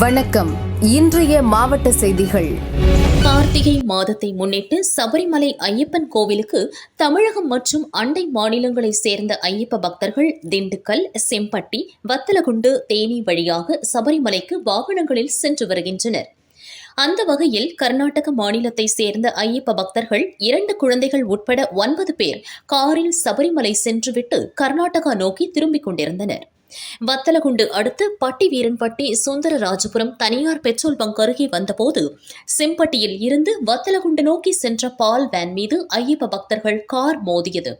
வணக்கம். இன்றைய மாவட்ட செய்திகள். கார்த்திகை மாதத்தை முன்னிட்டு சபரிமலை ஐயப்பன் கோவிலுக்கு தமிழகம் மற்றும் அண்டை மாநிலங்களைச் சேர்ந்த ஐயப்ப பக்தர்கள் திண்டுக்கல் செம்பட்டி வத்தலகுண்டு தேனி வழியாக சபரிமலைக்கு வாகனங்களில் சென்று வருகின்றனர். அந்த வகையில் கர்நாடக மாநிலத்தைச் சேர்ந்த ஐயப்ப பக்தர்கள் இரண்டு குழந்தைகள் உட்பட ஒன்பது பேர் காரில் சபரிமலை சென்றுவிட்டு கர்நாடகா நோக்கி திரும்பிக் கொண்டிருந்தனர். வத்தலகுண்டு அடுத்து பட்டி வீரன்பட்டி சுந்தரராஜபுரம் தனியார் பெட்ரோல் பங்க் அருகே வந்தபோது செம்பட்டியில் இருந்து வத்தலகுண்டு நோக்கி சென்ற பால் வேன் மீது ஐயப்ப பக்தர்கள் கார் மோதியது.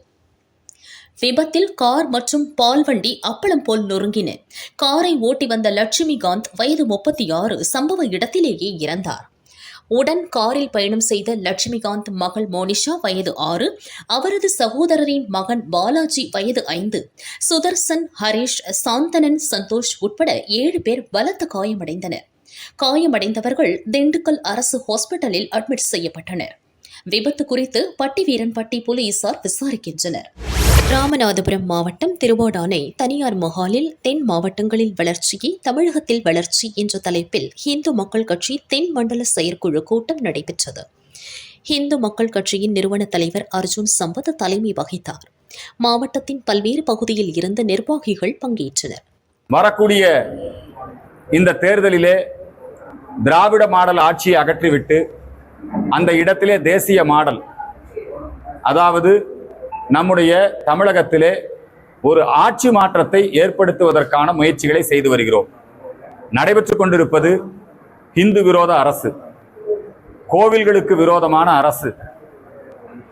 விபத்தில் கார் மற்றும் பால் வண்டி அப்பளம் போல் நொறுங்கின. காரை ஓட்டி வந்த லட்சுமிகாந்த் வயது முப்பத்தி ஆறு சம்பவ இடத்திலேயே இறந்தார். உடன் காரில் பயணம் செய்த லட்சுமிகாந்த் மகள் மோனிஷா வயது ஆறு. அவரது சகோதரரின் மகன் பாலாஜி வயது ஐந்து. சுதர்சன் ஹரீஷ் சாந்தனன் சந்தோஷ் உட்பட ஏழு பேர் பலத்த காயமடைந்தனர். காயமடைந்தவர்கள் திண்டுக்கல் அரசு ஹாஸ்பிட்டலில் அட்மிட் செய்யப்பட்டனர். விபத்து குறித்து பட்டி வீரன்பட்டி போலீசார் விசாரிக்கின்றனர். ராமநாதபுரம் மாவட்டம் திருவாடானை தனியார் மஹாலில் தென் மாவட்டங்களில் வளர்ச்சியை தமிழகத்தில் வளர்ச்சி என்ற தலைப்பில் இந்து மக்கள் கட்சி தென் மண்டல செயற்குழு கூட்டம் நடைபெற்றது. இந்து மக்கள் கட்சியின் நிறுவன தலைவர் அர்ஜுன் சம்பத் தலைமை வகித்தார். மாவட்டத்தின் பல்வேறு பகுதியில் இருந்த நிர்வாகிகள் பங்கேற்றனர். வரக்கூடிய இந்த தேர்தலிலே திராவிட மாடல் ஆட்சியை அகற்றிவிட்டு அந்த இடத்திலே தேசிய மாடல் அதாவது நம்முடைய தமிழகத்திலே ஒரு ஆட்சி மாற்றத்தை ஏற்படுத்துவதற்கான முயற்சிகளை செய்து வருகிறோம். நடைபெற்றுக் கொண்டிருப்பது இந்து விரோத அரசு. கோவில்களுக்கு விரோதமான அரசு.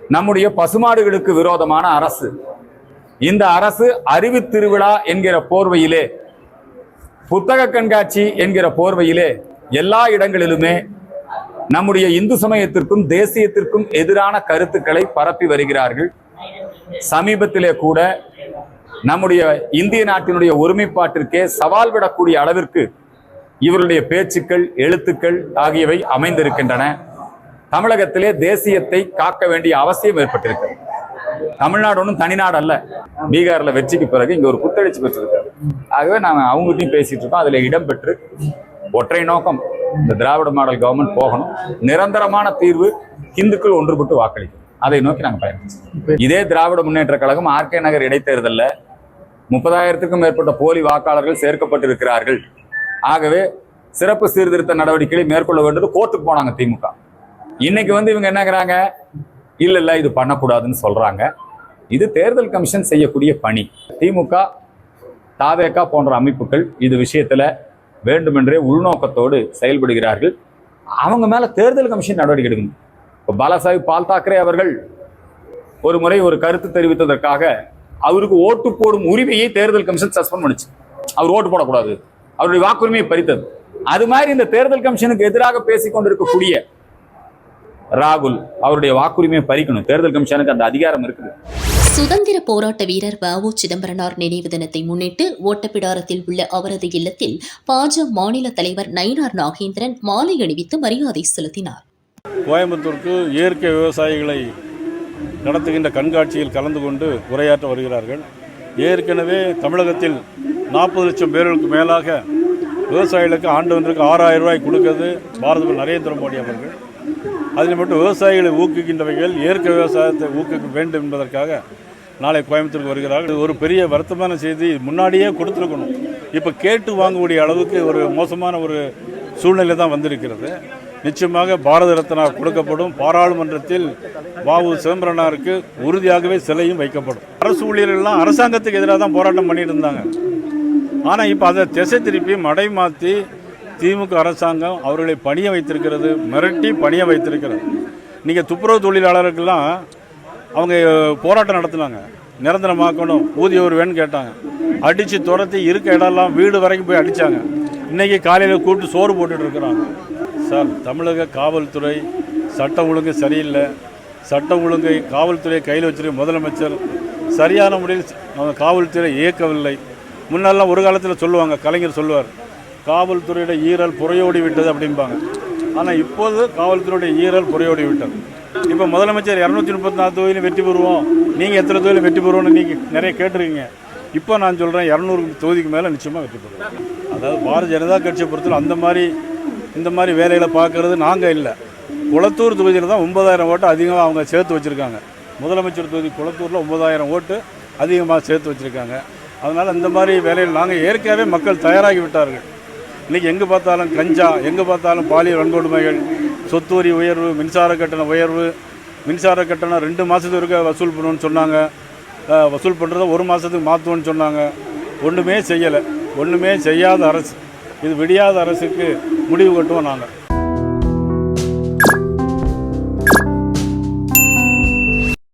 நம்முடைய பசுமாடுகளுக்கு விரோதமான அரசு. இந்த அரசு அறிவு திருவிழா என்கிற போர்வையிலே புத்தக கண்காட்சி என்கிற போர்வையிலே எல்லா இடங்களிலுமே நம்முடைய இந்து சமயத்திற்கும் தேசியத்திற்கும் எதிரான கருத்துக்களை பரப்பி வருகிறார்கள். சமீபத்திலே கூட நம்முடைய இந்திய நாட்டினுடைய ஒருமைப்பாட்டிற்கே சவால் விடக்கூடிய அளவிற்கு இவருடைய பேச்சுக்கள் எழுத்துக்கள் ஆகியவை அமைந்திருக்கின்றன. தமிழகத்திலே தேசியத்தை காக்க வேண்டிய அவசியம் ஏற்பட்டிருக்கிறது. தமிழ்நாடு ஒன்றும் தனிநாடு அல்ல. பீகார்ல வெற்றிக்கு பிறகு இங்க ஒரு புத்தெழுச்சி பெற்றிருக்காரு. ஆகவே நாங்கள் அவங்ககிட்டயும் பேசிட்டு இருக்கோம். அதுல இடம்பெற்று ஒற்றை நோக்கம் இந்த திராவிட மாடல் கவர்மெண்ட் போகணும். நிரந்தரமான தீர்வு இந்துக்கள் ஒன்றுபட்டு வாக்களிக்கும் அதை நோக்கி நாங்கள் பயணிச்சோம். இதே திராவிட முன்னேற்ற கழகம் ஆர்கே நகர் இடைத்தேர்தலில் முப்பதாயிரத்துக்கும் மேற்பட்ட போலி வாக்காளர்கள் சேர்க்கப்பட்டிருக்கிறார்கள். ஆகவே சிறப்பு சீர்திருத்த நடவடிக்கைகளை மேற்கொள்ள வேண்டியது கோர்ட்டுக்கு போனாங்க திமுக. இன்னைக்கு வந்து இவங்க என்னங்கிறாங்க இல்ல இல்ல இது பண்ணக்கூடாதுன்னு சொல்றாங்க. இது தேர்தல் கமிஷன் செய்யக்கூடிய பணி. திமுக தாவேகா போன்ற அமைப்புகள் இது விஷயத்துல வேண்டுமென்றே உள்நோக்கத்தோடு செயல்படுகிறார்கள். அவங்க மேல தேர்தல் கமிஷன் நடவடிக்கை எடுக்கணும். இப்போ பாலாசாஹிப் பால் தாக்கரே அவர்கள் ஒரு முறை ஒரு கருத்து தெரிவித்ததற்காக அவருக்கு ஓட்டு போடும் உரிமையை தேர்தல் கமிஷன் சஸ்பெண்ட் பண்ணுச்சு. அவர் ஓட்டு போடக்கூடாது. அவருடைய வாக்குரிமையை பறித்தது. அது மாதிரி இந்த தேர்தல் கமிஷனுக்கு எதிராக பேசிக் கொண்டிருக்கக்கூடிய ராகுல் அவருடைய வாக்குரிமையை பறிக்கணும். தேர்தல் கமிஷனுக்கு அந்த அதிகாரம் இருக்குது. சுதந்திர போராட்ட வீரர் வ சிதம்பரனார் நினைவு தினத்தை முன்னிட்டு ஓட்டப்பிடாரத்தில் உள்ள அவரது இல்லத்தில் பாஜ மாநில தலைவர் நயினார் நாகேந்திரன் மாலை அணிவித்து மரியாதை செலுத்தினார். கோயம்புத்தூருக்கு இயற்கை விவசாயிகளை நடத்துகின்ற கண்காட்சியில் கலந்து கொண்டு உரையாற்ற வருகிறார்கள். ஏற்கனவே தமிழகத்தில் நாற்பது லட்சம் பேர்களுக்கு மேலாக விவசாயிகளுக்கு ஆண்டு ஒன்றுக்கு ஆறாயிரம் ரூபாய் கொடுக்கிறது பாரத நரேந்திர மோடி அவர்கள். அதில் மட்டும் விவசாயிகளை ஊக்குகின்ற வகையில் இயற்கை விவசாயத்தை ஊக்குவிக்க வேண்டும் என்பதற்காக நாளை கோயம்புத்தூருக்கு வருகிறார்கள். ஒரு பெரிய வருத்தமான செய்தி. முன்னாடியே கொடுத்துருக்கணும். இப்போ கேட்டு வாங்கக்கூடிய அளவுக்கு ஒரு மோசமான ஒரு சூழ்நிலை தான் வந்திருக்கிறது. நிச்சயமாக பாரத ரத்னா கொடுக்கப்படும். பாராளுமன்றத்தில் வாவு சிதம்பரனாருக்கு உறுதியாகவே சிலையும் வைக்கப்படும். அரசு ஊழியர்கள்லாம் அரசாங்கத்துக்கு எதிராக தான் போராட்டம் பண்ணிட்டு இருந்தாங்க. ஆனால் இப்போ அதை திசை திருப்பி மடை மாற்றி திமுக அரசாங்கம் அவர்களை பணிய வைத்திருக்கிறது மிரட்டி பணிய வைத்திருக்கிறது. நீங்கள் துப்புரவு தொழிலாளருக்கெல்லாம் அவங்க போராட்டம் நடத்தினாங்க. நிரந்தரமாக்கணும். ஊதிய ஒரு கேட்டாங்க. அடித்து துரத்தி இருக்க இடம்லாம் வீடு வரைக்கும் போய் அடித்தாங்க இன்றைக்கி காலையில் கூப்பிட்டு சோறு போட்டுட்டு இருக்கிறாங்க. சார் தமிழக காவல்துறை சட்டம் ஒழுங்கு சரியில்லை. சட்டம் ஒழுங்கை காவல்துறையை கையில் வச்சிருக்க முதலமைச்சர் சரியான முறையில் நம்ம காவல்துறை இயக்கவில்லை. முன்னெல்லாம் ஒரு காலத்தில் சொல்லுவாங்க கலைஞர் சொல்லுவார் காவல்துறையோட ஈரல் புறையோடி விட்டது அப்படிம்பாங்க. ஆனால் இப்போது காவல்துறையுடைய ஈரல் புறையோடி விட்டது. இப்போ முதலமைச்சர் இரநூத்தி முப்பத்தி நாலு தொகுதியிலும் வெற்றி பெறுவோம். நீங்கள் எத்தனை தொகுதியில் வெற்றி பெறுவோம்னு நீங்கள் நிறைய கேட்டிருக்கீங்க. இப்போ நான் சொல்கிறேன் இரநூறு தொகுதிக்கு மேலே நிச்சயமாக வெற்றி பெறுவோம். அதாவது பாரதிய ஜனதா கட்சியை பொறுத்தவரை அந்த மாதிரி இந்த மாதிரி வேலைகளை பார்க்கறது நாங்கள் இல்லை. குளத்தூர் தொகுதியில் தான் ஒன்பதாயிரம் ஓட்டு அதிகமாக அவங்க சேர்த்து வச்சுருக்காங்க. முதலமைச்சர் தொகுதி குளத்தூரில் ஒன்பதாயிரம் ஓட்டு அதிகமாக சேர்த்து வச்சுருக்காங்க. அதனால் இந்த மாதிரி வேலையில் நாங்கள் ஏற்கனவே மக்கள் தயாராகி விட்டார்கள். இன்றைக்கி எங்கே பார்த்தாலும் கஞ்சா எங்கே பார்த்தாலும் பாலியல் வன்கொடுமைகள் சொத்து வரி உயர்வு மின்சார கட்டண உயர்வு மின்சார கட்டணம் ரெண்டு மாதத்துக்கு இருக்க வசூல் பண்ணுவோன்னு சொன்னாங்க. வசூல் பண்ணுறத ஒரு மாதத்துக்கு மாற்றுவோன்னு சொன்னாங்க. ஒன்றுமே செய்யலை. ஒன்றுமே செய்யாத அரசு. இது விடியாத அரசுக்கு முடிவு கட்டுவோம் நாங்கள்